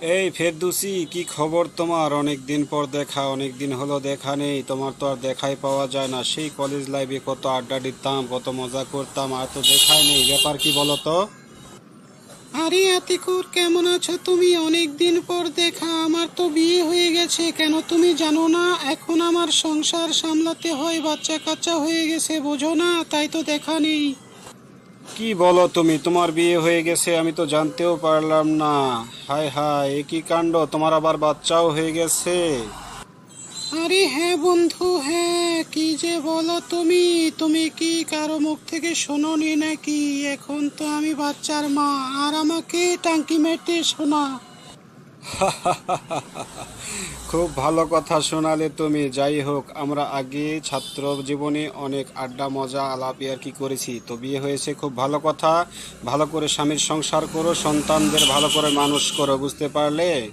এই ফেরদুসি, কি খবর তোমার? অনেক দিন পর দেখা অনেক দিন হলো দেখা নেই। তোমার তো আর দেখাই পাওয়া যায় না। সেই কলেজ লাইফে কত আড্ডা দিতাম, কত মজা করতাম, আর তো দেখাই নেই। ব্যাপার কি বলো তো আরে আতিকুর, কেমন আছো তুমি? অনেক দিন পর দেখা, আমার তো বিয়ে হয়ে গেছে। কেন তুমি জানো না? এখন আমার সংসার সামলাতে হয় বাচ্চা কাচ্চা হয়ে গেছে, বোঝো না, তাই তো দেখা নেই। কি বলো তুমি? তোমার বিয়ে হয়ে গেছে, আমি তো জানতেও পারলাম না। হায় হায় এ কি কাণ্ড? তোমার আবার বাচ্চাও হয়ে গেছে। আরে হ্যাঁ বন্ধু হ্যাঁ কি যে বলো তুমি? তুমি কি কারও মুখ থেকে শোনোনি নাকি? এখন তো আমি বাচ্চার মা, আর আমাকে টাঙ্কি মেটে শোনা। খুব ভালো কথা শোনালে তুমি। যাই হোক, আমরা আগে ছাত্র জীবনে অনেক আড্ডা, মজা, আলাপ কি করেছি। তো বিয়ে হয়েছে, খুব ভালো কথা। ভালো করে স্বামীর সংসার করো, সন্তানদের ভালো করে মানুষ করো, বুঝতে পারলে?